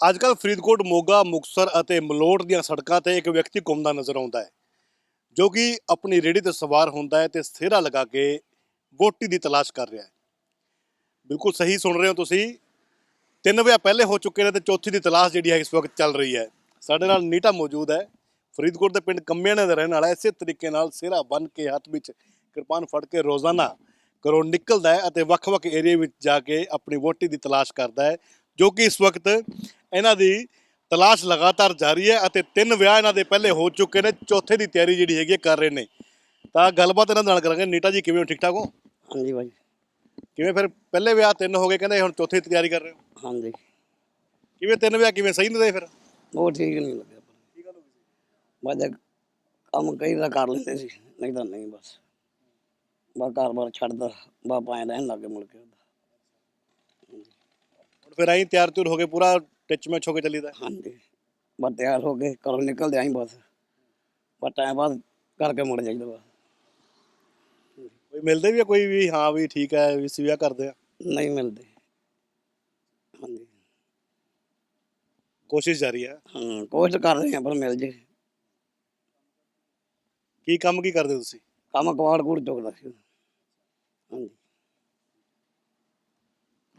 ਅੱਜ ਕੱਲ ਫਰੀਦਕੋਟ, ਮੋਗਾ ਮੁਕਸਰ ਅਤੇ ਮਲੋਟ ਦੀਆਂ ਸੜਕਾਂ ਤੇ ਇੱਕ ਵਿਅਕਤੀ ਘੁੰਮਦਾ ਨਜ਼ਰ ਆਉਂਦਾ ਹੈ, ਜੋ ਕਿ ਆਪਣੀ ਰੇੜੀ ਤੇ ਸਵਾਰ ਹੁੰਦਾ ਹੈ ਤੇ ਸਿਹਰਾ ਲਗਾ ਕੇ ਵੋਟੀ ਦੀ ਤਲਾਸ਼ ਕਰ ਰਿਹਾ ਹੈ। ਬਿਲਕੁਲ ਸਹੀ ਸੁਣ ਰਹੇ ਹੋ ਤੁਸੀਂ। ਤਿੰਨ ਵਿਆਹ ਪਹਿਲੇ ਹੋ ਚੁੱਕੇ ਨੇ ਤੇ ਚੌਥੀ ਦੀ ਤਲਾਸ਼ ਜਿਹੜੀ ਹੈ ਇਸ ਵਕਤ ਚੱਲ ਰਹੀ ਹੈ। ਸਾਡੇ ਨਾਲ ਨੀਟਾ ਮੌਜੂਦ ਹੈ। ਫਰੀਦਕੋਟ ਦੇ ਪਿੰਡ ਕੰਮਿਆਣੇ ਦਾ ਰਹਿਣ ਵਾਲਾ ਇਸੇ ਤਰੀਕੇ ਨਾਲ ਸਿਹਰਾ ਬੰਨ ਕੇ ਹੱਥ ਵਿੱਚ ਕਿਰਪਾਨ ਫੜ ਕੇ ਰੋਜ਼ਾਨਾ ਘਰੋਂ ਨਿਕਲਦਾ ਹੈ ਅਤੇ ਵੱਖ-ਵੱਖ ਏਰੀਏ ਵਿੱਚ ਜਾ ਕੇ ਆਪਣੀ ਵੋਟੀ ਦੀ ਤਲਾਸ਼ ਕਰਦਾ ਹੈ। ਜੋ ਕਿ ਇਸ ਵਕਤ ਇਹਨਾਂ ਦੀ ਤਲਾਸ਼ ਲਗਾਤਾਰ ਜਾਰੀ ਹੈ ਅਤੇ ਤਿੰਨ ਵਿਆਹ ਇਹਨਾਂ ਦੇ ਪਹਿਲੇ ਹੋ ਚੁੱਕੇ ਨੇ ਚੌਥੇ ਦੀ ਤਿਆਰੀ ਜਿਹੜੀ ਹੈਗੀ ਹੈ ਕਰ ਰਹੇ ਨੇ। ਤਾਂ ਗੱਲਬਾਤ ਇਹਨਾਂ ਨਾਲ ਕਰਾਂਗੇ। ਨੀਟਾ ਜੀ ਕਿਵੇਂ ਹੋ? ਠੀਕ ਠਾਕ ਹੋ? ਹਾਂਜੀ ਭਾਈ। ਕਿਵੇਂ ਫਿਰ ਪਹਿਲੇ ਵਿਆਹ ਤਿੰਨ ਹੋ ਗਏ ਕਹਿੰਦੇ ਹੁਣ ਚੌਥੇ ਦੀ ਤਿਆਰੀ ਕਰ ਰਹੇ ਹੋ? ਹਾਂਜੀ। ਕਿਵੇਂ ਤਿੰਨ ਵਿਆਹ ਕਿਵੇਂ? ਸਹੀ ਨਹੀਂ ਫਿਰ? ਉਹ ਠੀਕ ਨਹੀਂ ਲੱਗਿਆ। ਪਰ ਬਸ ਜੇ ਕੰਮ ਕਈ ਦਾ ਕਰ ਲੈਂਦੇ ਸੀ ਨਹੀਂ ਤਾਂ ਨਹੀਂ ਬਸ। ਬਾ ਘਰ-ਬਾਰ ਛੱਡਦਾ ਬਾ ਪਾਏ ਰਹਿਣ ਲੱਗੇ ਮੁੜ ਕੇ। ਫਿਰ ਆਈ ਤਿਆਰ ਤੁਰ ਹੋ ਕੇ ਪੂਰਾ ਟਿਚ ਮੈਚ ਹੋ ਕੇ ਚੱਲੀਦਾ। ਹਾਂਜੀ। ਬਸ ਤਿਆਰ ਹੋ ਕੇ ਘਰੋਂ ਨਿਕਲਦੇ ਆਂ ਬਸ। ਬਸ ਟਾਈਮ ਬਾਅਦ ਕਰਕੇ ਮੁੜ ਜਾਈਦਾ ਬਸ। ਕੋਈ ਮਿਲਦੇ ਵੀ ਆ ਕੋਈ ਵੀ? ਹਾਂ ਵੀ ਠੀਕ ਹੈ ਵੀ ਅਸੀਂ ਵਿਆਹ ਕਰਦੇ ਆ। ਨਹੀਂ ਮਿਲਦੇ। ਹਾਂਜੀ। ਕੋਸ਼ਿਸ਼ ਜਾਰੀ ਹੈ ਹਾਂ ਕੋਸ਼ਿਸ਼ ਕਰ ਰਹੇ ਆ ਪਰ ਮਿਲ ਜੇ। ਕੀ ਕੰਮ ਕੀ ਕਰਦੇ ਹੋ ਤੁਸੀਂ? ਕੰਮ ਕਵਾੜ ਕੂੜ ਚੁੱਕਦਾ ਸੀ। ਹਾਂਜੀ।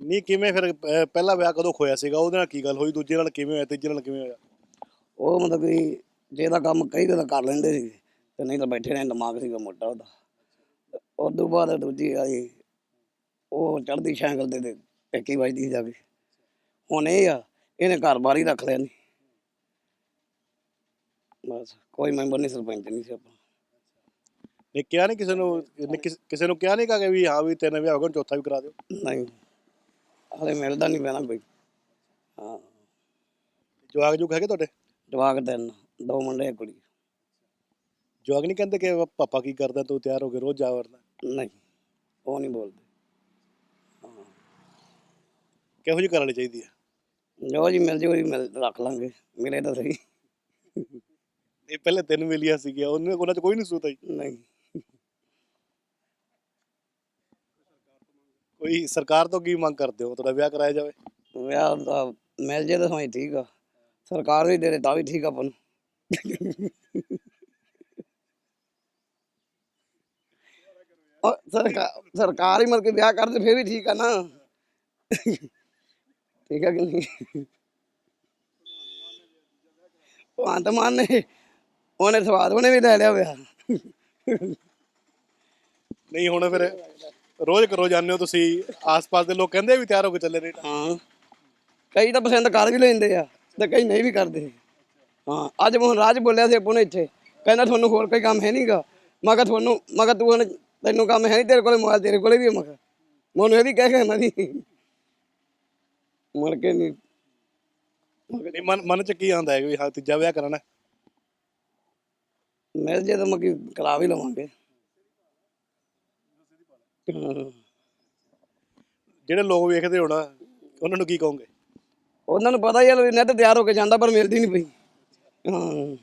ਨਹੀਂ ਕਿਵੇਂ ਫਿਰ ਅਹ, ਪਹਿਲਾ ਵਿਆਹ ਕਦੋਂ ਖੋਇਆ ਸੀਗਾ? ਉਹਦੇ ਨਾਲ ਕੀ ਗੱਲ ਹੋਈ? ਦੂਜੇ ਨਾਲ ਕਿਵੇਂ ਹੋਇਆ? ਤੀਜੇ ਨਾਲ ਕਿਵੇਂ ਹੋਇਆ? ਉਹ ਮਤਲਬ ਕਿ ਜੇ ਦਾ ਕੰਮ ਕਈ ਦਾ ਕਰ ਲੈਂਦੇ ਸੀ ਤੇ ਨਹੀਂ ਤਾਂ ਬੈਠੇ ਰਹੇ ਦਿਮਾਗ ਸੀਗਾ ਮੋਟਾ ਉਹਦਾ। ਉਸ ਤੋਂ ਬਾਅਦ ਦੂਜੀ ਆਈ ਉਹ ਚੜਦੀ ਸਾਈਕਲ ਤੇ ਤੇ ਟੱਕੀ ਵੱਜਦੀ ਜਾ ਕੇ ਹੁਣ ਇਹ ਆ ਇਹਨੇ ਘਰ ਬਾਰ ਹੀ ਰੱਖ ਲਿਆ ਨਹੀਂ ਬਸ ਕੋਈ ਮੈਂਬਰ ਨਹੀਂ ਸਰਪੰਚ ਨਹੀਂ ਸੀ ਆਪਾਂ। ਨੇ ਕਿਹਾ ਨਹੀਂ ਕਿਸੇ ਨੂੰ ਨੇ ਕਿਸ- ਕਿਸੇ ਨੂੰ ਕਿਹਾ ਨਹੀਂ ਕਿ ਵੀ ਹਾਂ ਵੀ ਤਿੰਨ ਵਿਆਹ ਹੋ ਗਏ ਹੁਣ ਚੌਥਾ ਵੀ ਕਰਾ ਦਿਓ। ਨਹੀਂ। ਹਲੇ ਮਿਲਦਾ ਨਹੀਂ ਪੈਣਾ ਕੋਈ ਹਾਂ। ਜਵਾਕ ਜੁਗ ਹੈਗੇ ਤੁਹਾਡੇ? ਜਵਾਕ ਤਿੰਨ ਦੋ ਮੁੰਡੇ ਇੱਕ ਕੁੜੀ। ਜਵਾਕ ਨਹੀਂ ਕਹਿੰਦੇ ਕਿ ਪਾਪਾ ਕੀ ਕਰਦਾ ਤੂੰ ਤਿਆਰ ਹੋ ਕੇ ਰੋਜ਼ ਜਾ ਵਰਨਾ ਨਹੀਂ ਉਹ ਨਹੀਂ ਬੋਲਦੇ। ਕਿਹੋ ਜਿਹੀ ਵਾਲੀ ਚਾਹੀਦੀ ਹੈ ਜੋ ਜੀ ਮਿਲ ਜੇ ਉਹੀ ਮਿਲ ਰੱਖ ਲਾਂਗੇ ਮਿਲੇ ਤਾਂ ਸਹੀ। ਇਹ ਪਹਿਲੇ ਤਿੰਨ ਮਿਲੀਆਂ ਸੀਗੀਆਂ ਉਹਨੇ ਉਹਨਾਂ ਚ ਕੋਈ ਨਹੀਂ ਸੂਤ ਆਈ। ਨਹੀਂ। ਕੋਈ ਸਰਕਾਰ ਤੋਂ ਕੀ ਮੰਗ ਕਰਦੇ ਹੋ? ਤੁਹਾਡਾ ਵਿਆਹ ਕਰਾਇਆ ਜਾਵੇ। ਵਿਆਹ ਦਾ ਮਿਲ ਜੇ ਤਾਂ ਸਮਾਂ ਠੀਕ ਆ। ਸਰਕਾਰ ਵੀ ਦੇ ਦੇ ਤਾਂ ਵੀ ਠੀਕ ਆ ਆਪਾਂ ਨੂੰ। ਉਹ ਸਰਕਾਰ ਸਰਕਾਰ ਹੀ ਮਰ ਕੇ ਵਿਆਹ ਕਰਦੇ ਫੇਰ ਵੀ ਠੀਕ ਆ ਨਾ। ਠੀਕ ਆ ਕਿ ਨਹੀਂ? ਉਹ ਅੰਤਮਾਨ ਨੇ ਉਹਨੇ ਸਵਾਦ ਉਹਨੇ ਵੀ ਲੈ ਲਿਆ ਵਿਆਹ। ਨਹੀਂ ਹੁਣ ਫਿਰ ਰੋਜ਼ ਕਰੋ ਜਾਂਦੇ ਹੋ ਤੁਸੀਂ ਆਸ-ਪਾਸ ਦੇ ਲੋਕ ਕਹਿੰਦੇ ਵੀ ਤਿਆਰ ਹੋ ਕੇ ਚੱਲੇ ਨੇ ਹਾਂ। ਕਈ ਤਾਂ ਪਸੰਦ ਕਰ ਵੀ ਲੈਂਦੇ ਆ ਤੇ ਕਈ ਨਹੀਂ ਵੀ ਕਰਦੇ। ਹਾਂ। ਅੱਜ ਮੋਹਨ ਰਾਜ ਬੋਲਿਆ ਸੀ ਆਪਾਂ ਨੂੰ ਇੱਥੇ ਕਹਿੰਦਾ ਤੁਹਾਨੂੰ ਹੋਰ ਕੋਈ ਕੰਮ ਹੈ ਨਹੀਂਗਾ ਮੈਂ ਕਿਹਾ ਤੁਹਾਨੂੰ ਮੈਂ ਕਿਹਾ ਤੂੰ ਹੁਣ ਤੈਨੂੰ ਕੰਮ ਹੈ ਨਹੀਂ ਤੇਰੇ ਕੋਲੇ ਮੋਬਾਈਲ ਤੇਰੇ ਕੋਲੇ ਵੀ ਹੈ ਮੈਂ ਕਿਹਾ ਮੈਨੂੰ ਇਹ ਵੀ ਕਹਿ ਕੇ ਮੈਂ ਨਹੀਂ ਮੁੜ ਕੇ ਨਹੀਂ ਨਹੀਂ ਮਨ ਮਨ ਚ ਕੀ ਆਉਂਦਾ ਹੈ ਵੀ ਹਾਂ ਤੀਜਾ ਵਿਆਹ ਕਰਨਾ ਹੈ? ਮਿਲ ਜੇ ਤਾਂ ਮੈਂ ਕੀ ਕਰਾ ਵੀ ਲਵਾਂਗੇ। ਜਿਹੜੇ ਲੋਕ ਵੇਖਦੇ ਹੋਣਾ ਉਹਨਾਂ ਨੂੰ ਕੀ ਕਹੋਗੇ? ਉਹਨਾਂ ਨੂੰ ਪਤਾ ਹੀ ਹੈ ਨੈਟ ਤਿਆਰ ਹੋ ਕੇ ਜਾਂਦਾ ਪਰ ਮਿਲਦੀ ਨਹੀਂ ਪਈ ਹਾਂ।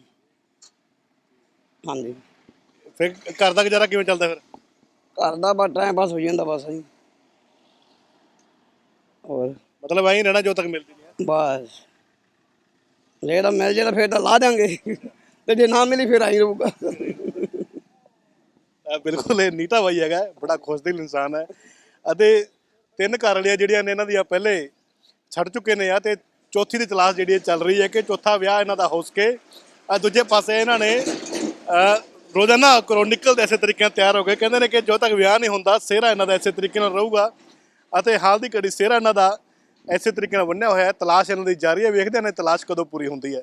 ਹਾਂਜੀ। ਫਿਰ ਘਰ ਦਾ ਗੁਜ਼ਾਰਾ ਕਿਵੇਂ ਚੱਲਦਾ ਫਿਰ? ਘਰ ਦਾ ਬਸ ਟਾਈਮ ਪਾਸ ਹੋ ਜਾਂਦਾ ਬਸ ਜੀ। ਹੋਰ? ਮਤਲਬ ਐਂ ਹੀ ਰਹਿਣਾ ਜਦੋਂ ਤੱਕ ਮਿਲਦੀ ਨਹੀਂ ਹੈ। ਬਸ। ਜੇ ਤਾਂ ਮਿਲ ਜੇ ਤਾਂ ਫਿਰ ਤਾਂ ਲਾ ਦਾਂਗੇ ਤੇ ਜੇ ਨਾ ਮਿਲੀ ਫਿਰ ਆਈ ਰਹੂਗਾ। ਬਿਲਕੁਲ ਇਹ ਨੀਤਾ ਬਾਈ ਹੈਗਾ ਹੈ, ਬੜਾ ਖੁਸ਼ਦਿਲ ਇਨਸਾਨ ਹੈ। ਅਤੇ ਤਿੰਨ ਘਰ ਵਾਲੀਆਂ ਜਿਹੜੀਆਂ ਨੇ ਇਹਨਾਂ ਦੀਆਂ ਪਹਿਲੇ ਛੱਡ ਚੁੱਕੇ ਨੇ ਆ ਤੇ ਚੌਥੀ ਦੀ ਤਲਾਸ਼ ਜਿਹੜੀ ਹੈ ਚੱਲ ਰਹੀ ਹੈ ਕਿ ਚੌਥਾ ਵਿਆਹ ਇਹਨਾਂ ਦਾ ਹੋ ਸਕੇ ਆ ਦੂਜੇ ਪਾਸੇ ਇਹਨਾਂ ਨੇ ਰੋਜ਼ਾਨਾ ਘਰੋਂ ਨਿਕਲਦੇ ਐਸੇ ਤਰੀਕੇ ਨਾਲ ਤਿਆਰ ਹੋ ਗਏ। ਕਹਿੰਦੇ ਨੇ ਕਿ ਜਦੋਂ ਤੱਕ ਵਿਆਹ ਨਹੀਂ ਹੁੰਦਾ ਸਿਹਰਾ ਇਹਨਾਂ ਦਾ ਐਸੇ ਤਰੀਕੇ ਨਾਲ ਰਹੂਗਾ। ਅਤੇ ਹਾਲ ਦੀ ਘੜੀ ਸਿਹਰਾ ਇਹਨਾਂ ਦਾ ਐਸੇ ਤਰੀਕੇ ਨਾਲ ਬੰਨਿਆ ਹੋਇਆ ਹੈ। ਤਲਾਸ਼ ਇਹਨਾਂ ਦੀ ਜਾਰੀ ਹੈ ਵੇਖਦੇ ਨੇ ਤਲਾਸ਼ ਕਦੋਂ ਪੂਰੀ ਹੁੰਦੀ ਹੈ।